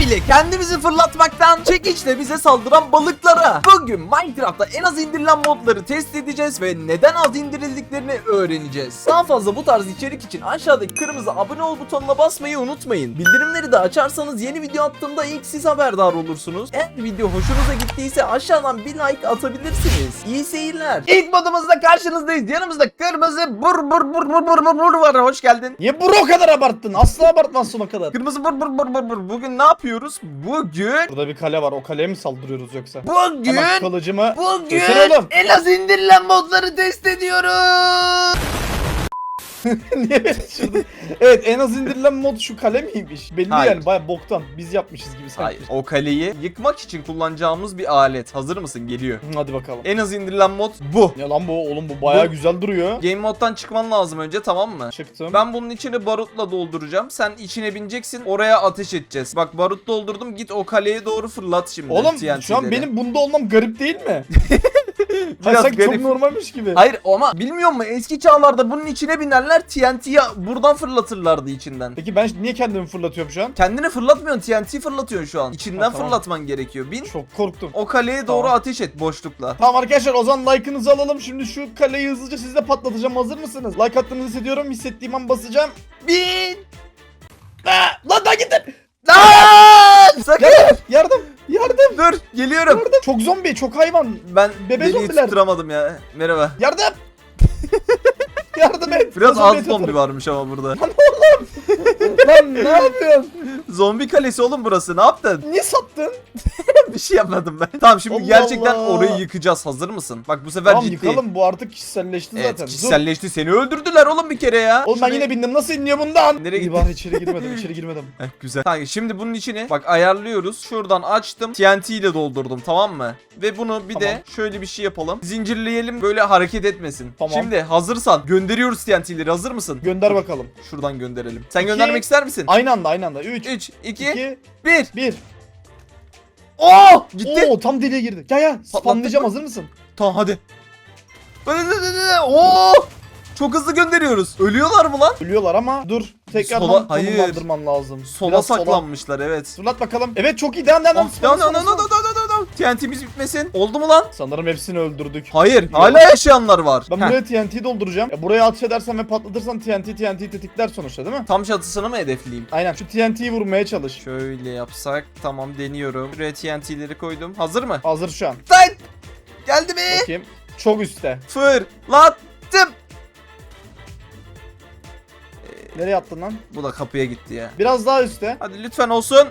bile kendimizi fırlatmaktan çekiçle bize saldıran balıklara. Bugün Minecraft'ta en az indirilen modları test edeceğiz ve neden az indirildiklerini öğreneceğiz. Daha fazla bu tarz içerik için aşağıdaki kırmızı abone ol butonuna basmayı unutmayın. Bildirimleri de açarsanız yeni video attığımda ilk siz haberdar olursunuz. Eğer video hoşunuza gittiyse aşağıdan bir like atabilirsiniz. İyi seyirler. İlk modumuzda karşınızdayız. Yanımızda kırmızı bur bur bur bur bur bur bur var. Hoş geldin. Niye bunu o kadar abarttın? Asla abartmazsın o kadar. Kırmızı bur bur bur bur bur. Bugün ne yapıyoruz? Bugün Burada bir kale var. O kaleye mi saldırıyoruz yoksa? Bugün Hemen kılıcımı... Bugün Kesin oğlum. en az indirilen modları test ediyoruz. Niye şurada? Evet en az indirilen mod şu kale miymiş? Belli Hayır. yani baya boktan. Biz yapmışız gibi sanki. Hayır. O kaleyi yıkmak için kullanacağımız bir alet. Hazır mısın? Geliyor. Hadi bakalım. En az indirilen mod bu. Ne lan bu oğlum bu baya Bu- güzel duruyor. Game moddan çıkman lazım önce tamam mı? Çıktım. Ben bunun içini barutla dolduracağım. Sen içine bineceksin. Oraya ateş edeceğiz. Bak barut doldurdum. Git o kaleye doğru fırlat şimdi. Oğlum şu an benim bunda olmam garip değil mi? Biraz sanki garip. çok normalmiş gibi. Hayır ama bilmiyor musun? Eski çağlarda bunun içine binerler. TNT'yi buradan fırlatırlardı içinden. Peki ben niye kendimi fırlatıyorum şu an? Kendini fırlatmıyorsun. TNT fırlatıyorsun şu an. İçinden Ha, tamam. fırlatman gerekiyor. Bin. Çok korktum. O kaleye doğru Tamam. ateş et boşlukla. Tamam arkadaşlar o zaman like'ınızı alalım. Şimdi şu kaleyi hızlıca sizle patlatacağım. Hazır mısınız? Like attığınızı hissediyorum. Hissettiğim an basacağım. Bin. Aa, lan daha gittim. Lan! Sakın. Yardım. Yardım. Dur geliyorum. Yardım. Çok zombi. Çok hayvan. Ben Bebe deliği zombiler. tutturamadım ya. Merhaba. Yardım. Yardım et. Biraz az zombi varmış ama burada. Lan ne yapıyorsun? zombi kalesi oğlum burası. Ne yaptın? Niye sattın? Bir şey yapmadım ben. Tamam şimdi Allah gerçekten Allah. orayı yıkacağız. Hazır mısın? Bak bu sefer Tamam ciddi. yıkalım. Bu artık kişiselleşti Evet zaten. Dur. kişiselleşti. Seni öldürdüler oğlum bir kere ya. Oğlum ben yine bindim. Nasıl iniyor bundan? Nereye İyi gittin? bari içeri girmedim. içeri girmedim. Heh, güzel. Kanka şimdi bunun içini bak ayarlıyoruz. Şuradan açtım. TNT ile doldurdum tamam mı? Ve bunu bir de Tamam. şöyle bir şey yapalım. Zincirleyelim böyle hareket etmesin. Tamam. Şimdi hazırsan gönderiyoruz TNT'leri. Hazır mısın? Gönder bakalım. Şuradan gönderelim. Sen İki. göndermek ister misin? Aynı anda aynı anda. 3, 3, 2, 2, 1. 1. Oo! Gitti. Oo tam deliğe girdi. Gel gel. Spamlayacağım hazır mısın? Tamam hadi. Oo! Çok hızlı gönderiyoruz. Ölüyorlar mı lan? Ölüyorlar ama dur. Tekrar Sola- hayır. lazım. Sola Biraz saklanmışlar evet. Fırlat bakalım. Evet çok iyi. Devam devam. Oh, no, no, no, TNT'miz bitmesin. Oldu mu lan? Sanırım hepsini öldürdük. Hayır. Hala yaşayanlar var. Ben Heh. buraya TNT dolduracağım. Ya buraya atış edersen ve patlatırsan TNT TNT tetikler sonuçta değil mi? Tam çatısını mı hedefleyeyim? Aynen şu TNT'yi vurmaya çalış. Şöyle yapsak. Tamam deniyorum. Şuraya TNT'leri koydum. Hazır mı? Hazır şu an. Tak! Geldi mi? Bakayım. Çok üstte. Fırlattım. Nereye attın lan? Bu da kapıya gitti ya. Biraz daha üstte. Hadi lütfen olsun.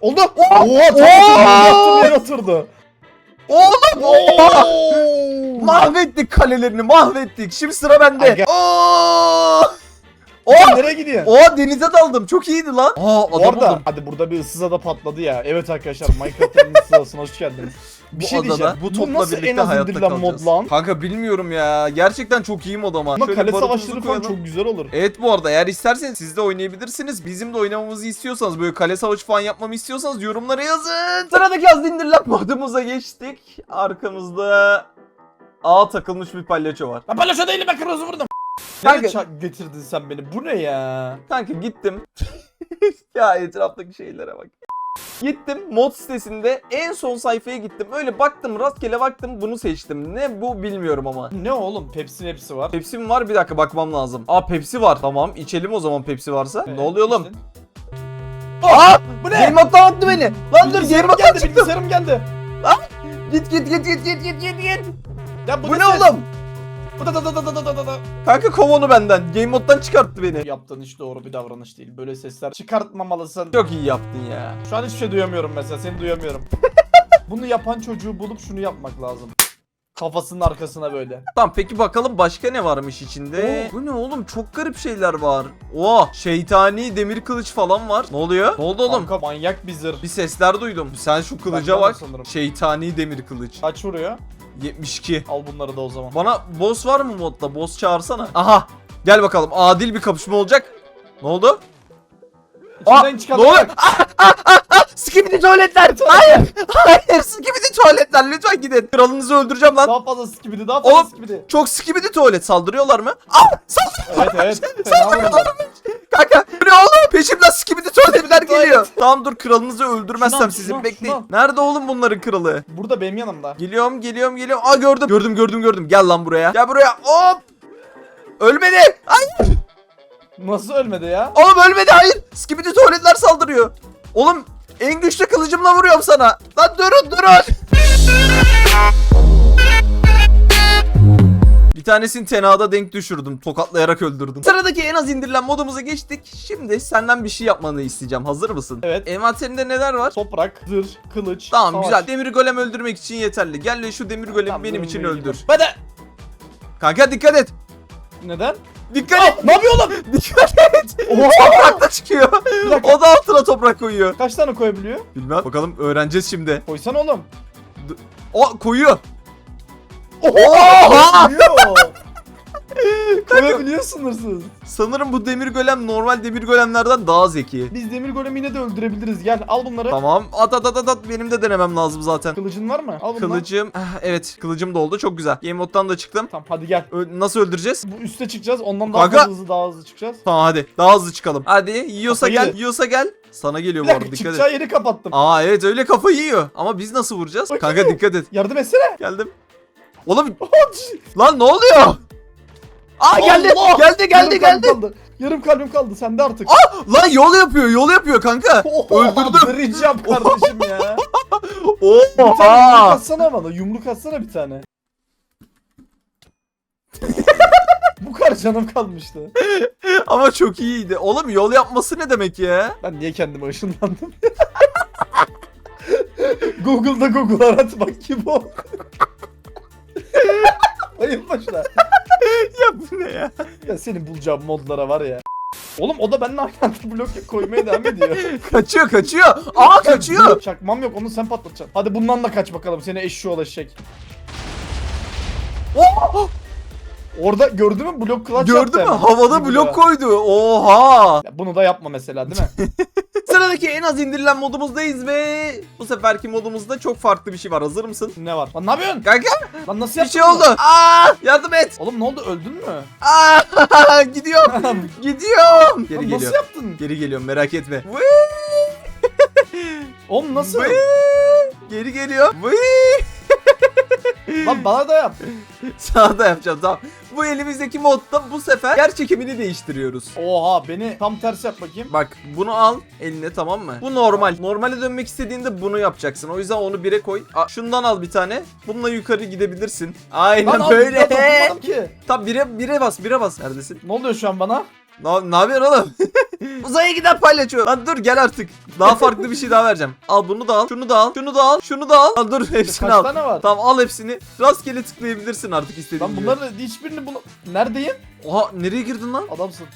Oldu. Oha oturdu. Yaptığım yere oturdu. Oğlum! Oo! Mahvettik kalelerini mahvettik. Şimdi sıra bende. Aga. Oo! Sen Oo! nereye gidiyorsun? Oo denize daldım. Çok iyiydi lan. Aa Bu adam arada buldum. hadi burada bir ıssız ada patladı ya. Evet arkadaşlar Minecraft'ın ıssız adasına hoş geldiniz. Bir bu şey diyeceğim. bu Bu topla nasıl birlikte en az hayatta indirilen kalacağız. mod lan? Kanka bilmiyorum ya. Gerçekten çok iyi mod ama. Ama Şöyle kale barutumuzu savaşları falan koyalım. çok güzel olur. Evet bu arada eğer isterseniz siz de oynayabilirsiniz. Bizim de oynamamızı istiyorsanız böyle kale savaşı falan yapmamı istiyorsanız yorumlara yazın. Sıradaki az indirilen modumuza geçtik. Arkamızda A takılmış bir palyaço var. Ben palyaço değilim ben kırmızı vurdum. Kanka- Nereye ça- getirdin sen beni? Bu ne ya? Kanka gittim. ya etraftaki şeylere bak. Gittim mod sitesinde en son sayfaya gittim. Öyle baktım rastgele baktım bunu seçtim. Ne bu bilmiyorum ama. Ne oğlum? Pepsi'nin hepsi var. Pepsi mi var? Bir dakika bakmam lazım. Aa Pepsi var. Tamam içelim o zaman Pepsi varsa. ne oluyor oğlum? içtin. Aa! Bu ne? Game moddan attı beni. Lan dur Bilgisayarım moddan geldi, çıktım. bilgisayarım geldi. Git git git git git git git git. Ya Bu, ne ses? oğlum? Kanka kov onu benden. Game moddan çıkarttı beni. Yaptığın hiç doğru bir davranış değil. Böyle sesler çıkartmamalısın. Çok iyi yaptın ya. Şu an hiçbir şey duyamıyorum mesela. Seni duyamıyorum. Bunu yapan çocuğu bulup şunu yapmak lazım. Kafasının arkasına böyle. Tamam peki bakalım başka ne varmış içinde? Bu ne oğlum çok garip şeyler var. Oha şeytani demir kılıç falan var. Ne oluyor? Ne oldu oğlum? Kanka manyak bir zırh. Bir sesler duydum. Sen şu kılıca Benden de bak. sanırım. Şeytani demir kılıç. Kaç vuruyor? 72. Al bunları da o zaman. Bana boss var mı modda? Boss çağırsana. Aha. Gel bakalım. Adil bir kapışma olacak. Ne oldu? İçinden çıkan ne oluyor? skibidi tuvaletler. Hayır. Hayır skibidi tuvaletler lütfen gidin. Kralınızı öldüreceğim lan. Daha fazla skibidi daha fazla Oğlum skibidi. çok skibidi tuvalet saldırıyorlar mı? Aa saldırıyorlar. Evet evet. Vurdular. Kanka ne oğlum? Peşimden skibidi tuvaletler geliyor. tamam dur kralınızı öldürmezsem Şunu al, sizi şunu al, bekleyin. Nerede oğlum bunların kralı? Burada benim yanımda. Geliyorum geliyorum geliyorum. Aa gördüm. Gördüm gördüm gördüm. Gel lan buraya. Gel buraya. Hop. Ölmedi. Hayır. Nasıl ölmedi ya? Oğlum ölmedi hayır. Skibidi tuvaletler saldırıyor. Oğlum en güçlü kılıcımla vuruyorum sana. Lan durun durun. Bir tanesini tenada denk düşürdüm. Tokatlayarak öldürdüm. Sıradaki en az indirilen modumuza geçtik. Şimdi senden bir şey yapmanı isteyeceğim. Hazır mısın? Evet. Envanterinde neler var? Toprak, zırh, kılıç. Tamam savaş. güzel. Demir golem öldürmek için yeterli. Gel şu demir golemi Tamam, benim için öldür. dur. Hadi. Kanka dikkat et. Neden? Dikkat et. ne yapıyor oğlum? Dikkat et. Oha! Toprak da çıkıyor. Dakika. O da altına toprak koyuyor. Kaç tane koyabiliyor? Bilmem. Bakalım öğreneceğiz şimdi. Koysana oğlum. O koyuyor. Oha! Koyabiliyor sınırsız. Sanırım bu demir golem normal demir golemlerden daha zeki. Biz demir golemi yine de öldürebiliriz. Gel al bunları. Tamam. At at at at, at. Benim de denemem lazım zaten. Kılıcın var mı? Al bunları. Kılıcım. Ah, evet kılıcım da oldu. Çok güzel. Game moddan da çıktım. Tamam hadi gel. Ö- nasıl öldüreceğiz? Bu üste çıkacağız. Ondan daha Kanka. hızlı daha hızlı çıkacağız. Tamam hadi. Daha hızlı çıkalım. Hadi. Yiyorsa Kafayı gel. Yiyorsa gel. Sana geliyor Bir bu arada. Dikkat et. çıkacağı yeri kapattım. Aa evet öyle kafayı yiyor. Ama biz nasıl vuracağız? Bakayım. Kanka dikkat et. Yardım etsene. Geldim. Oğlum lan ne oluyor? Aa geldi. Allah! Geldi geldi Yarım geldi. kalbim kaldı. Yarım kalbim kaldı. Sende artık. Lan yol yapıyor. Yol yapıyor kanka. Oha, öldürdüm. Yap kardeşim ya. Bir tane yumruk Oha. atsana bana. Yumruk atsana bir tane. Bu kadar canım kalmıştı. Ama çok iyiydi. Oğlum yol yapması ne demek ya? Ben niye kendime ışınlandım? Google'da Google arat bak kim o? Hayır başla. Ya bu ne ya? Ya senin bulacağın modlara var ya. Oğlum o da benimle aynı anda blok koymaya devam ediyor. Kaçıyor kaçıyor. Aa kaçıyor. Çakmam yok onu sen patlatacaksın. Hadi bundan da kaç bakalım seni eşşoğlu eşek. Oh! Orada gördün mü blok clutch Gördün mü? Havada blok. koydu. Oha. Ya bunu da yapma mesela değil mi? Sıradaki en az indirilen modumuzdayız ve bu seferki modumuzda çok farklı bir şey var. Hazır mısın? ne var? Lan ne yapıyorsun? Kanka Lan nasıl bir yaptın şey oldu. Aa yardım et. Oğlum ne oldu öldün mü? Aa gidiyorum. Lan gidiyorum. Geri nasıl yaptın? Geri geliyorum merak etme. Oğlum nasıl? Vıy! Geri geliyor. Vıy! Lan bana da yap. Sağda yapacağım tamam. Bu elimizdeki modda bu sefer yer çekimini değiştiriyoruz. Oha beni tam tersi yap bakayım. Bak bunu al eline tamam mı? Bu normal. Normale dönmek istediğinde bunu yapacaksın. O yüzden onu bire koy. Aa, şundan al bir tane. Bununla yukarı gidebilirsin. Aynen Lan böyle. ya dokunmadım ki. Tam bire, bire bas bire bas. Neredesin? Ne oluyor şu an bana? Ne, ne yapıyorsun oğlum? Uzaya giden palyaço. Lan dur gel artık. Daha farklı bir şey daha vereceğim. Al bunu da al. Şunu da al. Şunu da al. Şunu da al. Lan dur hepsini Kaç al. tane var? Tamam al hepsini. Rastgele tıklayabilirsin artık istediğin Lan gibi. bunların hiçbirini bunu... Neredeyim? Oha nereye girdin lan? Adamsın.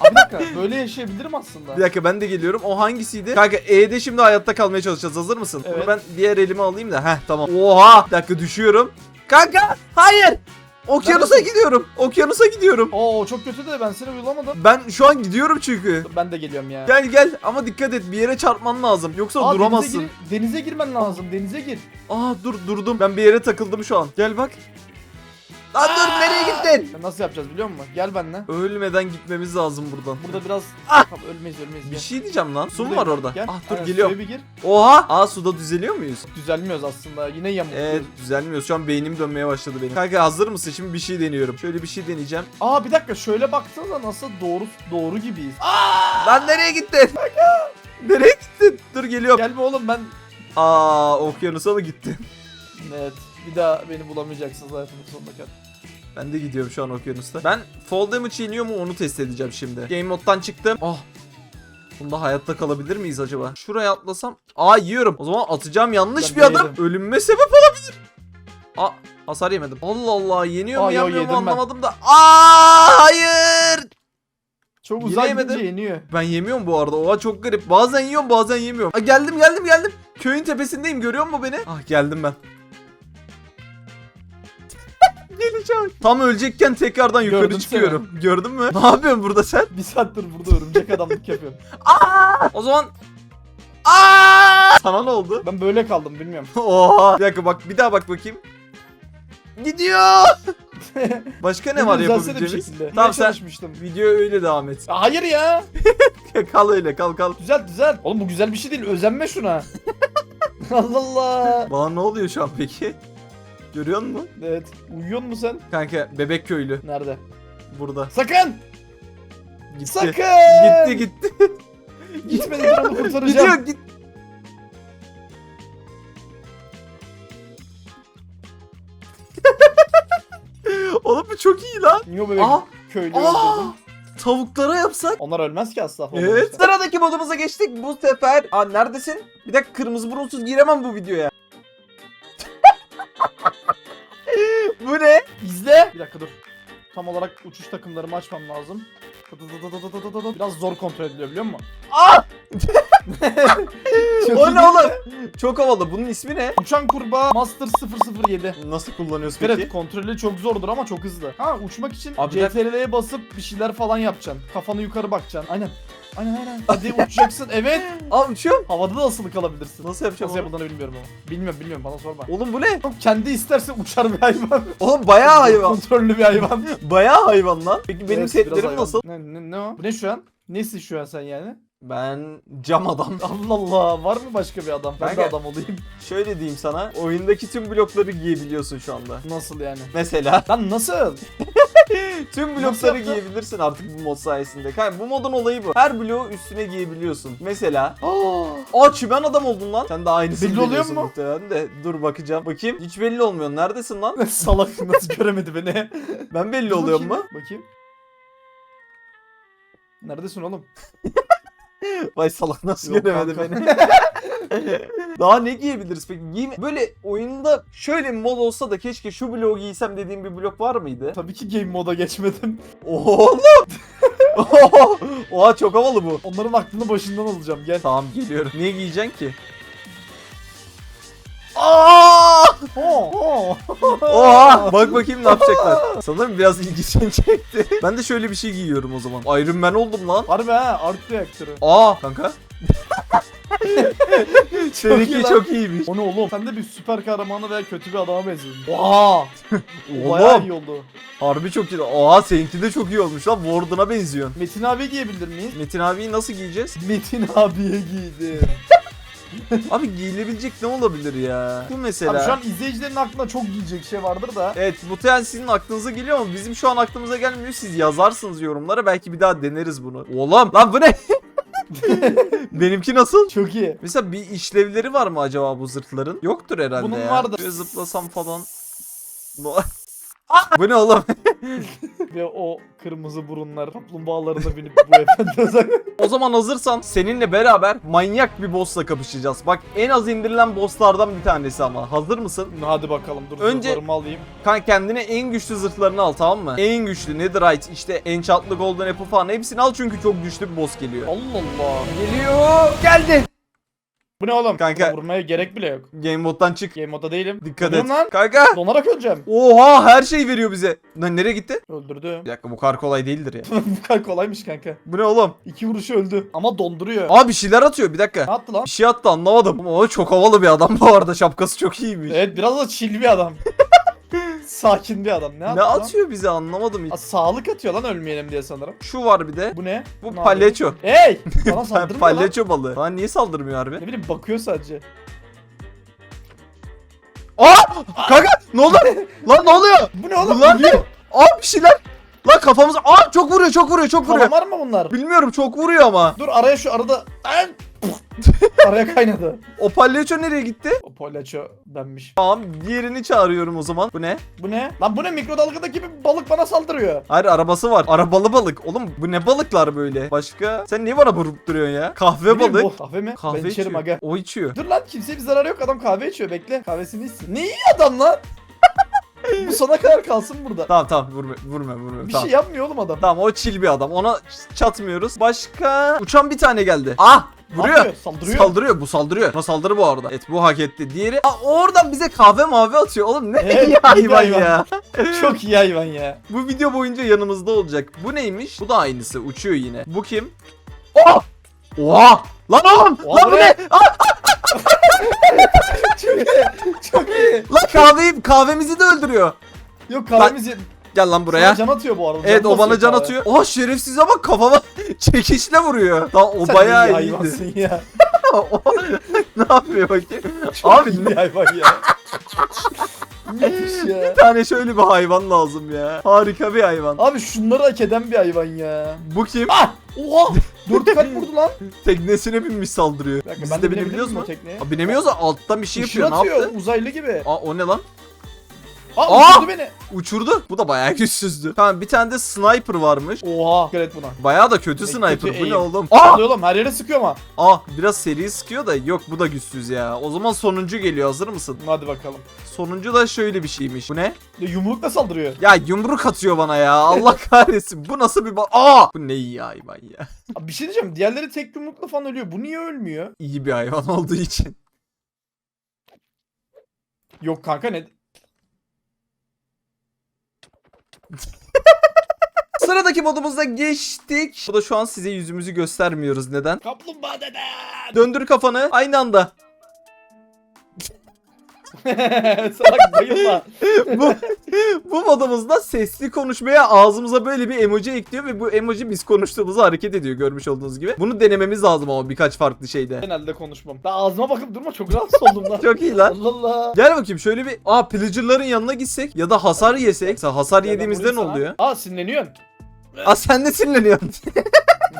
Abi bir dakika böyle yaşayabilirim aslında. Bir dakika ben de geliyorum. O hangisiydi? Kanka E'de şimdi hayatta kalmaya çalışacağız. Hazır mısın? Bunu Evet. ben diğer elime alayım da. Heh tamam. Oha! Bir dakika düşüyorum. Kanka hayır! Okyanusa Neredesin? gidiyorum. Okyanusa gidiyorum. Oo çok kötü de ben seni uygulamadım. Ben şu an gidiyorum çünkü. Ben de geliyorum ya. Gel gel ama dikkat et bir yere çarpman lazım. Yoksa Aa, duramazsın. Denize, gir- denize girmen lazım. Denize gir. Aa dur durdum. Ben bir yere takıldım şu an. Gel bak. Lan dur nereye gittin? Ya nasıl yapacağız biliyor musun? Gel benimle. Ölmeden gitmemiz lazım buradan. Burada biraz... Ah! Tamam, ölmeyiz ölmeyiz. Bir Gel. şey diyeceğim lan. Su mu Buradayım. var orada? Gel. Ah dur Aynen, geliyorum. suya bir gir. Oha! Aa suda düzeliyor muyuz? Düzelmiyoruz aslında. Yine yamuk. Evet düzelmiyoruz. Şu an beynim dönmeye başladı benim. Kanka hazır mısın? Şimdi bir şey deniyorum. Şöyle bir şey deneyeceğim. Aa bir dakika şöyle baktığında nasıl doğru doğru gibiyiz. Lan nereye gittin? nereye gittin? Dur geliyorum. Gel be oğlum ben... Aa okyanusa mı gittin? Evet. Bir daha beni bulamayacaksınız hayatımın sonuna kadar. Ben de gidiyorum şu an okyanusta. Ben fall damage iniyor mu onu test edeceğim şimdi. Game moddan çıktım. Oh. Bunda hayatta kalabilir miyiz acaba? Şuraya atlasam. Aa yiyorum. O zaman atacağım yanlış Ben bir adım. yedim. Ölümüme sebep olabilir. Aa hasar yemedim. Allah Allah yeniyor mu yenmiyor mu yedim ben. anlamadım da. Aa hayır. Çok uzak gidince yeniyor. Ben yemiyorum bu arada. Oha çok garip. Bazen yiyorum bazen yemiyorum. Aa, geldim geldim geldim. Köyün tepesindeyim görüyor musun beni? Ah geldim ben. Geleceğim. Tam ölecekken tekrardan yukarı Gördüm çıkıyorum. Gördün mü? Ne yapıyorsun burada sen? Bir saattir burada örümcek adamlık yapıyorum. Aa! O zaman Aa! Sana ne oldu? Ben böyle kaldım bilmiyorum. Oha. Bir dakika bak bir daha bak bakayım. Gidiyor. Başka ne var Düzelsene bir yapabileceğimiz? şekilde. Tamam sen çalışmıştım. video öyle devam et. Ya Hayır ya. kal öyle kal kal. Düzelt düzelt. Oğlum bu güzel bir şey değil. Özenme şuna. Allah Allah. Bana ne oluyor şu an peki? Görüyor musun? Evet. Uyuyor musun sen? Kanka bebek köylü Nerede? burada. Sakın. Gitti. Sakın. Gitti gitti. Gitmedi ben onu kurtaracağım. Gidiyor git. Oğlum bu çok iyi lan. Niye böyle Aa, köylü aa. öldürdün? Tavuklara yapsak. Onlar ölmez ki asla. Evet. Sıradaki modumuza geçtik. Bu sefer... Aa neredesin? Bir dakika kırmızı burunsuz giremem bu videoya. Bu ne? İzle. Bir dakika dur. Tam olarak uçuş takımlarımı açmam lazım. Biraz zor kontrol ediliyor biliyor musun? Aa! Çok o ne oğlum? Çok havalı. Bunun ismi ne? Uçan kurbağa Master 007. Nasıl kullanıyoruz peki? Evet kontrolü çok zordur ama çok hızlı. Ha uçmak için Abi. CTRL'ye basıp bir şeyler falan yapacaksın. Kafanı yukarı bakacaksın. Aynen. Aynen aynen. Hadi uçacaksın. Evet. Aa uçuyorum. Havada da asılı kalabilirsin. Nasıl yapacağım Nasıl onu? yapıldığını bilmiyorum ama. Bilmiyorum bilmiyorum bana sorma. Oğlum bu ne? Kendi isterse uçar bir hayvan. Oğlum bayağı hayvan. Kontrollü bir hayvan. Bayağı hayvan lan. Peki benim Evet, biraz setlerim hayvan. nasıl? Ne, ne, ne o? Bu ne şu an? Nesin şu an sen yani? Ben cam adam. Allah Allah var mı başka bir adam? Ben de Kanka. adam olayım. Şöyle diyeyim sana. Oyundaki tüm blokları giyebiliyorsun şu anda. Nasıl yani? Mesela Lan nasıl? tüm blokları giyebilirsin artık bu mod sayesinde. Kanka bu modun olayı bu. Her bloğu üstüne giyebiliyorsun. Mesela Aa çimen adam oldun lan. Sen de aynısını Belli oluyor mu? muhtemelen de. Dur bakacağım. Bakayım. Hiç belli olmuyor. Neredesin lan? Salak nasıl göremedi beni? Ben belli Dur oluyor bakayım. mu? Bakayım. Neredesin oğlum? Vay salak nasıl Yok göremedi kanka. beni. Daha ne giyebiliriz peki? Giyme... Böyle oyunda şöyle bir mod olsa da keşke şu bloğu giysem dediğim bir blok var mıydı? Tabii ki game moda geçmedim. Oğlum! Oha çok havalı bu. Onların aklını başından alacağım gel. Tamam geliyorum. Niye giyeceksin ki? Aa! Oha! Bak bakayım ne yapacaklar. Sanırım biraz ilgisini çekti. Ben de şöyle bir şey giyiyorum o zaman. Iron Man oldum lan. Harbi ha ark reaktörü. Aa kanka. Seninki çok iyiymiş. O ne oğlum? Sen de bir süper kahramanı veya kötü bir adama benziyorsun. Oha! Bayağı Oğlum iyi oldu. harbi çok iyi. Aa seninki de çok iyi olmuş lan. Warden'a benziyorsun. Metin abi giyebilir miyiz? Metin abiyi nasıl giyeceğiz? Metin abiye giydim. Abi giyilebilecek ne olabilir ya? Bu mesela. Abi şu an izleyicilerin aklına çok giyecek şey vardır da. Evet muhtemelen sizin aklınıza geliyor ama bizim şu an aklımıza gelmiyor. Siz yazarsınız yorumlara belki bir daha deneriz bunu. Oğlum lan bu ne? Benimki nasıl? Çok iyi. Mesela bir işlevleri var mı acaba bu zırhların? Yoktur herhalde Bunun ya. vardır. Böyle zıplasam falan. Bu ne oğlum? Ve o kırmızı burunlar kaplumbağalarına binip bu efendi o zaman hazırsan seninle beraber manyak bir boss'la kapışacağız. Bak en az indirilen boss'lardan bir tanesi ama. Hazır mısın? Hadi bakalım dur Önce- zırhlarımı alayım. Kanka kendine en güçlü zırhlarını al tamam mı? En güçlü Netherite işte Enchantlı Golden Apple falan hepsini al çünkü çok güçlü bir boss geliyor. Allah Allah. Geliyor. Geldi. Bu ne oğlum? Kanka. Vurmaya gerek bile yok. Game moddan çık. Game moda değilim. Dikkat et. lan. Kanka. Donarak öleceğim. Oha her şey veriyor bize. Lan nereye gitti? Öldürdüm. Bir dakika bu kadar kolay değildir ya. bu kadar kolaymış kanka. bu ne oğlum? İki vuruşu öldü. Ama donduruyor. Aa bir şeyler atıyor bir dakika. Ne attı lan? Bir şey attı anlamadım. Ama o çok havalı bir adam bu arada. Şapkası çok iyiymiş. Evet biraz da chill bir adam. Sakin bir adam. Ne, ne lan? atıyor bize anlamadım hiç. Aa, sağlık atıyor lan ölmeyelim diye sanırım. Şu var bir de. Bu ne? Bu Ne palyaço. Hey! Bana saldırmıyor lan. palyaço balığı. Lan niye saldırmıyor harbi? Ne bileyim bakıyor sadece. Aa! Kanka ne oldu? Lan ne oluyor? Bu ne oğlum? Vuruyor. ne? Aa bir şeyler. Lan kafamıza. Aa çok vuruyor çok vuruyor çok vuruyor. Kalamar mı bunlar? Bilmiyorum çok vuruyor ama. Dur araya şu arada... Ay! araya kaynadı. O palyaço nereye gitti? O palyaço benmiş. Tamam diğerini çağırıyorum o zaman. Bu ne? Bu ne? Lan bu ne mikrodalgadaki bir balık bana saldırıyor. Hayır arabası var. Arabalı balık. Oğlum bu ne balıklar böyle? Başka? Sen niye bana vurup duruyorsun ya? Kahve Ne balık. bu kahve mi? Kahve ben içerim içiyor. aga. O içiyor. Dur lan kimseye bir zararı yok adam kahve içiyor bekle. Kahvesini içsin. Ne iyi adam lan? bu sana kadar kalsın burada. Tamam tamam vurma vurma vurma. Bir tamam. şey yapmıyor oğlum adam. Tamam o chill bir adam. Ona çatmıyoruz. Başka? Uçan bir tane geldi. Ah! Vuruyor. Yapıyor? Saldırıyor. Saldırıyor bu saldırıyor. Ama saldırı bu arada. Et bu hak etti. Diğeri Aa, orada bize kahve mavi atıyor. Oğlum ne evet, iyi hayvan ya. Çok iyi hayvan ya. Bu video boyunca yanımızda olacak. Bu neymiş? Bu da aynısı. Uçuyor yine. Bu kim? Oh! Oha! Lan oğlum! Oha lan bu ne? Aa, aa! çok iyi. Çok iyi. Lan kahveyi, kahvemizi de öldürüyor. Yok kahvemizi... Lan... Gel lan buraya. Sana can atıyor bu arada. Evet o bana can kahve. atıyor. Oha şerefsize bak kafama çekişle vuruyor. Tamam o Sen bayağı iyi iyiydi. hayvansın ya. O- ne yapıyor bakayım? Çok Abi iyi hayvan ya. Ya. bir tane şöyle bir hayvan lazım ya. Harika bir hayvan. Abi şunları hak eden bir hayvan ya. Bu kim? Ah! Oha! Dört kalp vurdu lan. Teknesine binmiş saldırıyor. Dakika, Biz ben de binebiliyoruz mu? tekneye? Aa, binemiyoruz da alttan bir şey Işın yapıyor. Ne atıyor, yaptı? Uzaylı gibi. Aa o ne lan? Aa, Aa! uçurdu beni. Uçurdu. Bu da bayağı güçsüzdü. Tamam bir tane de sniper varmış. Oha. Dikkat et buna. Bayağı da kötü Kötü sniper. Bu aim. ne oğlum? Aa! Oluyor oğlum her yere sıkıyor ama. Aa biraz seri sıkıyor da yok bu da güçsüz ya. O zaman sonuncu geliyor hazır mısın? Hadi bakalım. Sonuncu da şöyle bir şeymiş. Bu ne? Ya yumrukla saldırıyor. Ya yumruk atıyor bana ya. Allah kahretsin. Bu nasıl bir ba- Aa! Bu ne iyi hayvan ya. Abi bir şey diyeceğim. Diğerleri tek yumrukla falan ölüyor. Bu niye ölmüyor? İyi bir hayvan olduğu için. Yok kanka ne? Sıradaki modumuza geçtik. Bu da şu an size yüzümüzü göstermiyoruz. Neden? Kaplumbağa deden. Döndür kafanı aynı anda. Salak bayılma. bu, bu modumuzda sesli konuşmaya ağzımıza böyle bir emoji ekliyor ve bu emoji biz konuştuğumuzda hareket ediyor görmüş olduğunuz gibi. Bunu denememiz lazım ama birkaç farklı şeyde. Genelde konuşmam. Daha ağzıma bakıp durma çok rahatsız oldum lan. Çok iyi lan. Allah Allah. Gel bakayım şöyle bir aa pillager'ların yanına gitsek ya da hasar yesek. Mesela hasar Ya yediğimizde ne oluyor? Aa sinirleniyorsun. Aa sen de sinirleniyorsun.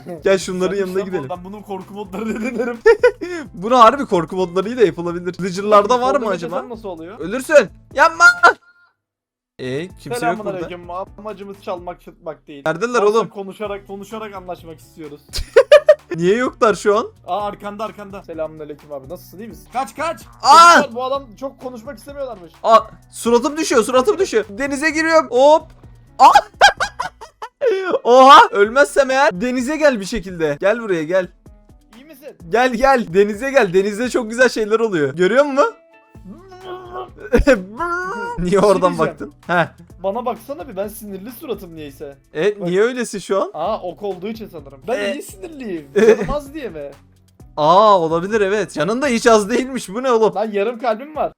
Gel şunların Sen- yanına gidelim. Ben bunun korku modları denerim. Bunu harbi korku modlarıyla yapılabilir. Pillager'larda var mı acaba? Nasıl oluyor? Ölürsün. Yapma. E kimse yok burada. aleyküm. Amacımız çalmak çıtmak değil. Neredeler oğlum? Konuşarak konuşarak anlaşmak istiyoruz. Niye yoklar şu an? Aa arkanda arkanda. Selamun aleyküm abi. Nasılsın iyi misin? Kaç kaç. Aa! Çocuklar, Bu adam çok konuşmak istemiyorlarmış. Aa suratım düşüyor suratım düşüyor. Denize giriyorum. Hop. Aa! Oha ölmezsem eğer denize gel bir şekilde. Gel buraya gel. İyi misin? Gel gel denize gel. Denizde çok güzel şeyler oluyor. Görüyor musun? niye şey oradan diyeceğim. baktın? Heh. Bana baksana bir ben sinirli suratım niyeyse. E niye öylesin şu an? Aa ok olduğu için sanırım. Ben E- niye sinirliyim? Canım az diye mi? Aa olabilir evet. Yanında hiç az değilmiş. Bu ne oğlum? Lan yarım kalbim var.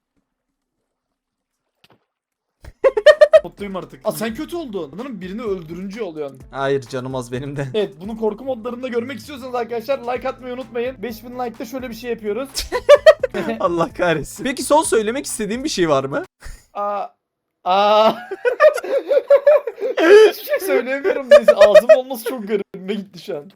Mutluyum artık. Aa sen kötü oldun. Sanırım birini öldürünce oluyorsun. Hayır canım az benim de. Evet bunu korku modlarında görmek istiyorsanız arkadaşlar like atmayı unutmayın. 5000 like'da şöyle bir şey yapıyoruz. Allah kahretsin. Peki son söylemek istediğin bir şey var mı? Aa. Aa. Hiçbir şey söyleyemiyorum neyse. Ağzım olması çok garibime gitti şu an.